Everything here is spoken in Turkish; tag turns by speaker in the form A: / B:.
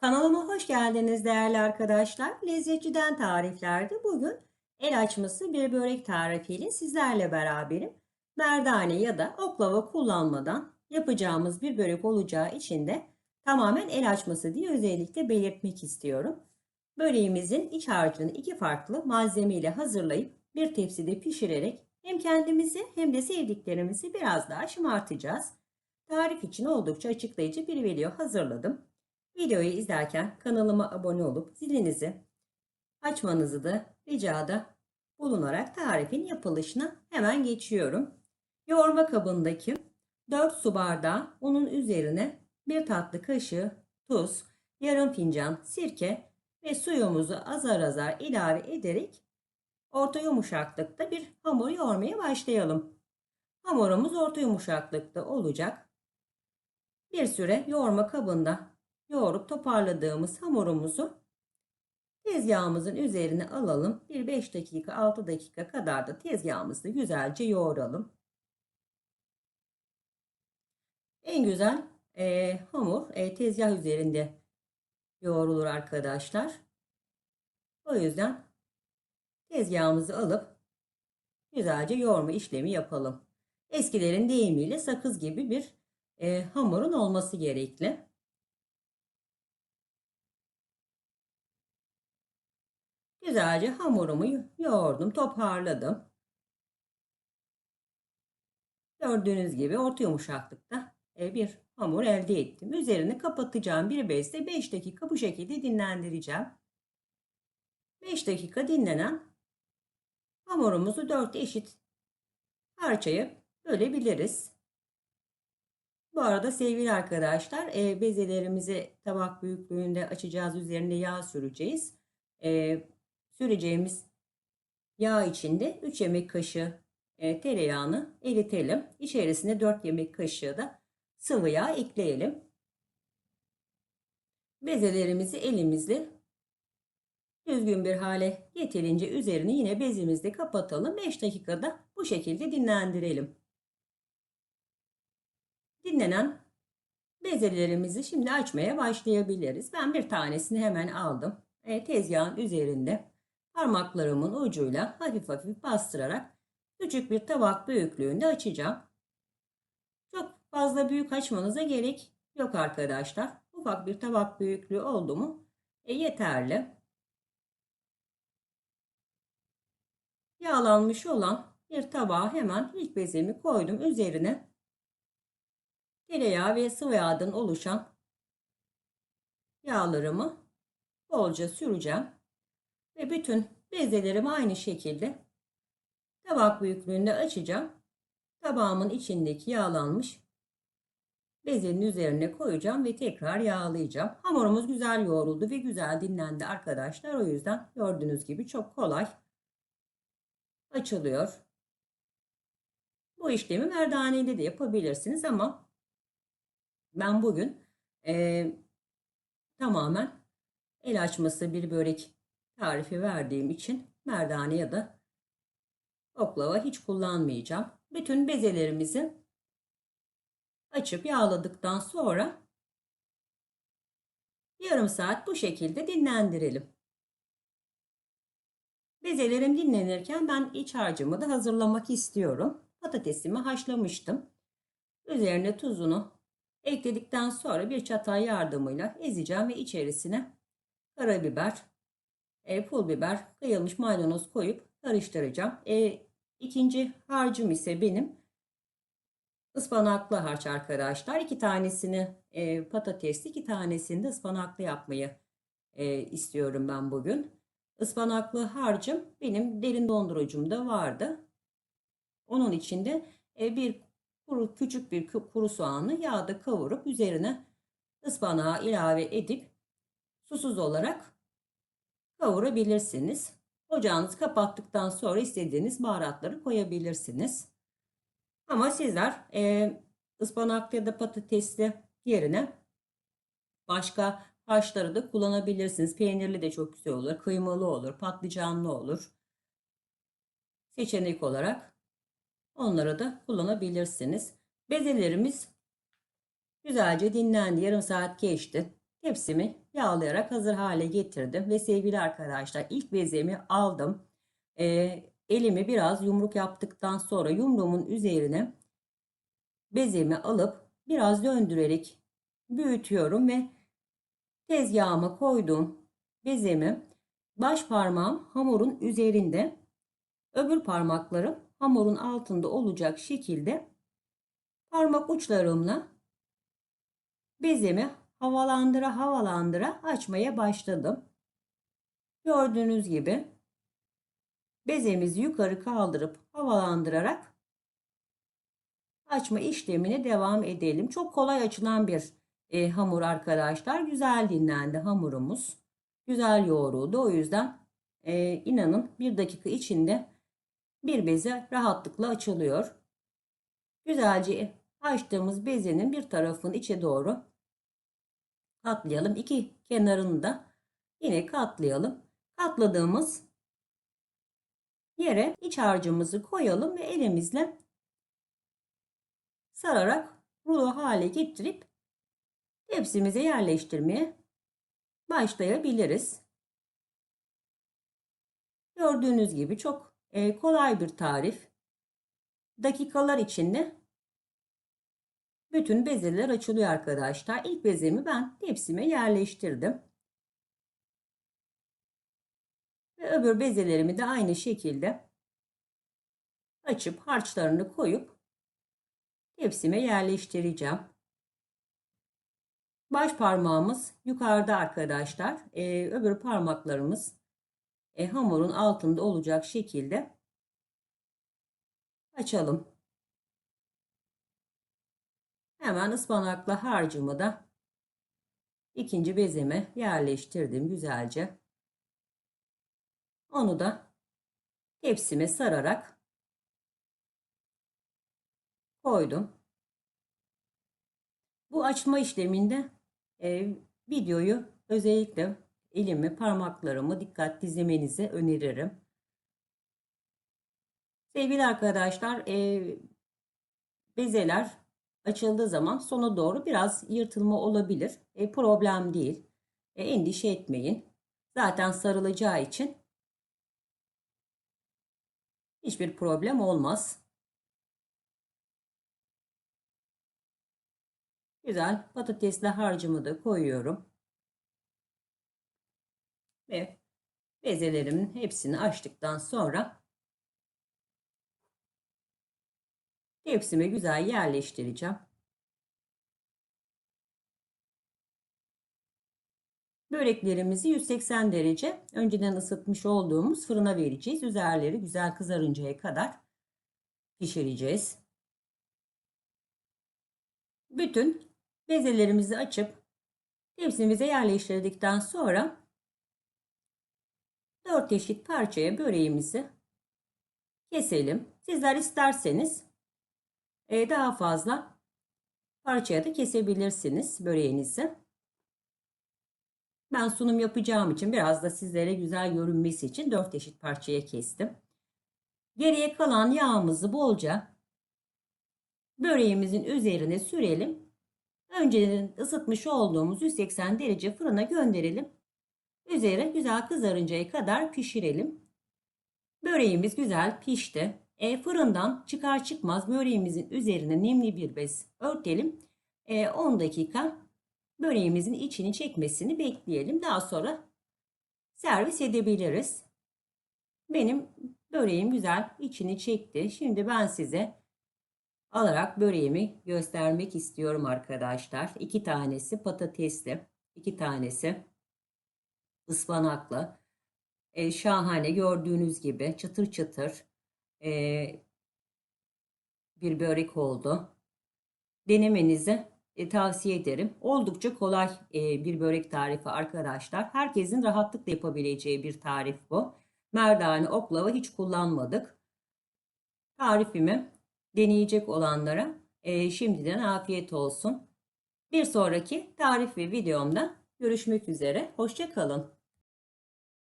A: Kanalıma hoş geldiniz değerli arkadaşlar. Lezzetçiden tariflerde bugün el açması bir börek tarifiyle sizlerle beraberim. Merdane ya da oklava kullanmadan yapacağımız bir börek olacağı için de tamamen el açması diye özellikle belirtmek istiyorum. Böreğimizin iç harcını iki farklı malzeme ile hazırlayıp bir tepside pişirerek hem kendimizi hem de sevdiklerimizi biraz daha şımartacağız. Tarif için oldukça açıklayıcı bir video hazırladım. Videoyu izlerken kanalıma abone olup zilinizi açmanızı da ricada bulunarak tarifin yapılışına hemen geçiyorum. Yoğurma kabındaki 4 su bardağı unun üzerine 1 tatlı kaşığı tuz, yarım fincan sirke ve suyumuzu azar azar ilave ederek orta yumuşaklıkta bir hamur yoğurmaya başlayalım. Hamurumuz orta yumuşaklıkta olacak. Bir süre yoğurma kabında yoğurup toparladığımız hamurumuzu tezgahımızın üzerine alalım. Bir 5 dakika 6 dakika kadar da tezgahımızda güzelce yoğuralım. En güzel e, hamur e, tezgah üzerinde yoğrulur arkadaşlar. O yüzden tezgahımızı alıp güzelce yoğurma işlemi yapalım. Eskilerin deyimiyle sakız gibi bir e, hamurun olması gerekli. Güzelce hamurumu yoğurdum, toparladım. Gördüğünüz gibi orta yumuşaklıkta e, bir hamur elde ettim. Üzerini kapatacağım bir bezde 5 dakika bu şekilde dinlendireceğim. 5 dakika dinlenen hamurumuzu 4 eşit parçaya bölebiliriz. Bu arada sevgili arkadaşlar e, bezelerimizi tabak büyüklüğünde açacağız. Üzerinde yağ süreceğiz. Süreceğimiz yağ içinde 3 yemek kaşığı e, tereyağını eritelim. İçerisine 4 yemek kaşığı da sıvı yağ ekleyelim. Bezelerimizi elimizle düzgün bir hale getirince üzerini yine bezimizle kapatalım. 5 dakikada bu şekilde dinlendirelim. Dinlenen bezelerimizi şimdi açmaya başlayabiliriz. Ben bir tanesini hemen aldım. E, tezgahın üzerinde parmaklarımın ucuyla hafif hafif bastırarak küçük bir tabak büyüklüğünde açacağım. Çok fazla büyük açmanıza gerek yok arkadaşlar. Ufak bir tabak büyüklüğü oldu mu e, yeterli. Yağlanmış olan bir tabağa hemen ilk bezemi koydum. Üzerine tereyağı ve sıvı yağdan oluşan yağlarımı bolca süreceğim. Ve bütün bezelerimi aynı şekilde tabak büyüklüğünde açacağım. Tabağımın içindeki yağlanmış bezenin üzerine koyacağım ve tekrar yağlayacağım. Hamurumuz güzel yoğruldu ve güzel dinlendi arkadaşlar. O yüzden gördüğünüz gibi çok kolay açılıyor. Bu işlemi merdaneyle de yapabilirsiniz ama ben bugün e, tamamen el açması bir börek tarifi verdiğim için merdane ya da oklava hiç kullanmayacağım. Bütün bezelerimizi açıp yağladıktan sonra yarım saat bu şekilde dinlendirelim. Bezelerim dinlenirken ben iç harcımı da hazırlamak istiyorum. Patatesimi haşlamıştım. Üzerine tuzunu ekledikten sonra bir çatal yardımıyla ezeceğim ve içerisine karabiber, e, pul biber, kıyılmış maydanoz koyup karıştıracağım. E, ikinci harcım ise benim ıspanaklı harç arkadaşlar. İki tanesini e, patatesli, iki tanesini de ıspanaklı yapmayı e, istiyorum ben bugün. Ispanaklı harcım benim derin dondurucumda vardı. Onun içinde e, bir kuru, küçük bir kuru soğanı yağda kavurup üzerine ıspanağı ilave edip susuz olarak kavurabilirsiniz. Ocağınızı kapattıktan sonra istediğiniz baharatları koyabilirsiniz. Ama sizler e, ıspanaklı ya da patatesli yerine başka haşları da kullanabilirsiniz. Peynirli de çok güzel olur. Kıymalı olur. Patlıcanlı olur. Seçenek olarak onları da kullanabilirsiniz. Bezelerimiz güzelce dinlendi. Yarım saat geçti. Tepsimi yağlayarak hazır hale getirdim. Ve sevgili arkadaşlar ilk bezemi aldım. Ee, elimi biraz yumruk yaptıktan sonra yumruğumun üzerine bezemi alıp biraz döndürerek büyütüyorum ve tezgahıma koyduğum bezemi baş parmağım hamurun üzerinde öbür parmaklarım hamurun altında olacak şekilde parmak uçlarımla bezemi havalandıra havalandıra açmaya başladım. Gördüğünüz gibi bezemizi yukarı kaldırıp havalandırarak açma işlemine devam edelim. Çok kolay açılan bir e, hamur arkadaşlar. Güzel dinlendi hamurumuz. Güzel yoğruldu. O yüzden e, inanın bir dakika içinde bir beze rahatlıkla açılıyor. Güzelce açtığımız bezenin bir tarafını içe doğru katlayalım. İki kenarını da yine katlayalım. Katladığımız yere iç harcımızı koyalım ve elimizle sararak rulo hale getirip tepsimize yerleştirmeye başlayabiliriz. Gördüğünüz gibi çok e, kolay bir tarif. Dakikalar içinde bütün bezeler açılıyor arkadaşlar. İlk bezemi ben tepsime yerleştirdim. Ve öbür bezelerimi de aynı şekilde açıp harçlarını koyup tepsime yerleştireceğim. Baş parmağımız yukarıda arkadaşlar. Ee, öbür parmaklarımız e, hamurun altında olacak şekilde açalım. Hemen ıspanakla harcımı da ikinci bezeme yerleştirdim güzelce. Onu da tepsime sararak koydum. Bu açma işleminde e, videoyu özellikle elimi, parmaklarımı dikkat izlemenizi öneririm. Sevgili arkadaşlar, e, bezeler açıldığı zaman sona doğru biraz yırtılma olabilir. E, problem değil. E, endişe etmeyin. Zaten sarılacağı için hiçbir problem olmaz. Güzel patatesli harcımı da koyuyorum. Ve bezelerimin hepsini açtıktan sonra tepsime güzel yerleştireceğim. Böreklerimizi 180 derece önceden ısıtmış olduğumuz fırına vereceğiz. Üzerleri güzel kızarıncaya kadar pişireceğiz. Bütün Bezelerimizi açıp tepsimize yerleştirdikten sonra 4 eşit parçaya böreğimizi keselim. Sizler isterseniz e, daha fazla parçaya da kesebilirsiniz böreğinizi. Ben sunum yapacağım için biraz da sizlere güzel görünmesi için 4 eşit parçaya kestim. Geriye kalan yağımızı bolca böreğimizin üzerine sürelim Önceden ısıtmış olduğumuz 180 derece fırına gönderelim. Üzeri güzel kızarıncaya kadar pişirelim. Böreğimiz güzel pişti. E, fırından çıkar çıkmaz böreğimizin üzerine nemli bir bez örtelim. E, 10 dakika böreğimizin içini çekmesini bekleyelim. Daha sonra servis edebiliriz. Benim böreğim güzel içini çekti. Şimdi ben size alarak böreğimi göstermek istiyorum arkadaşlar. İki tanesi patatesli, iki tanesi ıspanaklı. E, şahane gördüğünüz gibi çıtır çıtır e, bir börek oldu. Denemenizi e, tavsiye ederim. Oldukça kolay e, bir börek tarifi arkadaşlar. Herkesin rahatlıkla yapabileceği bir tarif bu. Merdane, oklava hiç kullanmadık. Tarifimi deneyecek olanlara e, şimdiden afiyet olsun. Bir sonraki tarif ve videomda görüşmek üzere. Hoşçakalın.